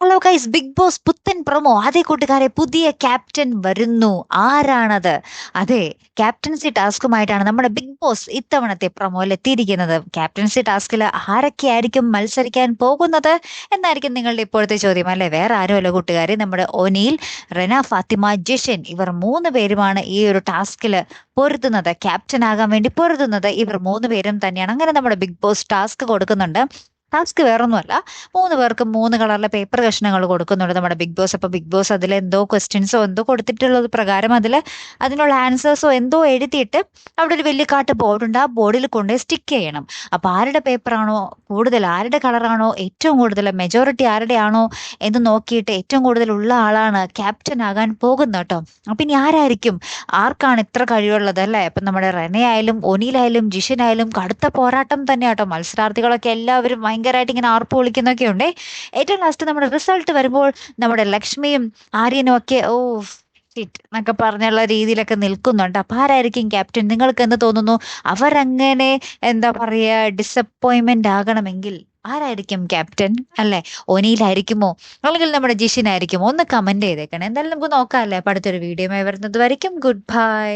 Hello guys big boss പുത്തൻ promo അതേ കൂട്ടുകാരെ പുതിയ ക്യാപ്റ്റൻ വരുന്നു. ആരാണത്? അതെ ക്യാപ്റ്റൻസി ടാസ്കുമായിട്ടാണ് നമ്മുടെ ബിഗ് ബോസ് ഇത്തവണത്തെ പ്രൊമോയിൽ എത്തിയിരിക്കുന്നത്. ക്യാപ്റ്റൻസി ടാസ്കിൽ ആരൊക്കെയായിരിക്കും മത്സരിക്കാൻ പോകുന്നത് എന്നായിരിക്കും നിങ്ങളുടെ ഇപ്പോഴത്തെ ചോദ്യം അല്ലെ? വേറെ ആരുമല്ല കൂട്ടുകാരെ. നമ്മുടെ ഒനീൽ റെന ഫാത്തിമ ജിഷൻ ഇവർ മൂന്ന് പേരുമാണ് ഈ ഒരു ടാസ്കിൽ പൊരുതുന്നത്. ക്യാപ്റ്റൻ ആകാൻ വേണ്ടി പൊരുതുന്നത് ഇവർ മൂന്ന് പേരും തന്നെയാണ്. അങ്ങനെ നമ്മുടെ ബിഗ് ബോസ് ടാസ്ക് കൊടുക്കുന്നുണ്ട്. ടാസ്ക് വേറൊന്നുമല്ല. മൂന്ന് പേർക്ക് മൂന്ന് കളറിലെ പേപ്പർ കഷ്ണങ്ങൾ കൊടുക്കുന്നുണ്ട് നമ്മുടെ ബിഗ് ബോസ് അപ്പൊ ബിഗ് ബോസ് അതിൽ എന്തോ ക്വസ്റ്റ്യൻസോ എന്തോ കൊടുത്തിട്ടുള്ളത് പ്രകാരം അതിൽ അതിനുള്ള ആൻസേഴ്സോ എന്തോ എഴുതിയിട്ട് അവിടെ ഒരു വലിയ കാട്ട് ബോർഡുണ്ട് ആ ബോർഡിൽ കൊണ്ടുപോയി സ്റ്റിക്ക് ചെയ്യണം. അപ്പൊ ആരുടെ പേപ്പറാണോ കൂടുതൽ ആരുടെ കളറാണോ ഏറ്റവും കൂടുതൽ മെജോറിറ്റി ആരുടെയാണോ എന്ന് നോക്കിയിട്ട് ഏറ്റവും കൂടുതൽ ഉള്ള ആളാണ് ക്യാപ്റ്റൻ ആകാൻ പോകുന്നത് കേട്ടോ. അപ്പൊ ഇനി ആരായിരിക്കും? ആർക്കാണ് ഇത്ര കഴിവുള്ളത് അല്ലേ? അപ്പൊ നമ്മുടെ റെനയായാലും ഒനിയിലായാലും ജിഷനായാലും കടുത്ത പോരാട്ടം തന്നെയാട്ടോ മത്സരാർത്ഥികളൊക്കെ എല്ലാവരും ഭയങ്കരമായിട്ട് ഇങ്ങനെ ആർപ്പ് വിളിക്കുന്നൊക്കെ ഉണ്ട് ഏറ്റവും ലാസ്റ്റ് നമ്മുടെ റിസൾട്ട് വരുമ്പോൾ നമ്മുടെ ലക്ഷ്മിയും ആര്യനും ഒക്കെ ഓ ഷിറ്റ് എന്നൊക്കെ പറഞ്ഞുള്ള രീതിയിലൊക്കെ നിൽക്കുന്നുണ്ട്. അപ്പം ആരായിരിക്കും ക്യാപ്റ്റൻ നിങ്ങൾക്ക് എന്ത് തോന്നുന്നു? അവരങ്ങനെ എന്താ പറയുക ഡിസപ്പോയിൻമെന്റ് ആകണമെങ്കിൽ ആരായിരിക്കും ക്യാപ്റ്റൻ അല്ലേ? ഒനിയിലായിരിക്കുമോ? അല്ലെങ്കിൽ നമ്മുടെ ജിഷിനായിരിക്കുമോ? ഒന്ന് കമന്റ് ചെയ്തേക്കണം. എന്തായാലും നമുക്ക് നോക്കാം അല്ലേ അപ്പം അടുത്തൊരു വീഡിയോ വരുന്നത് വരയ്ക്കും. Good bye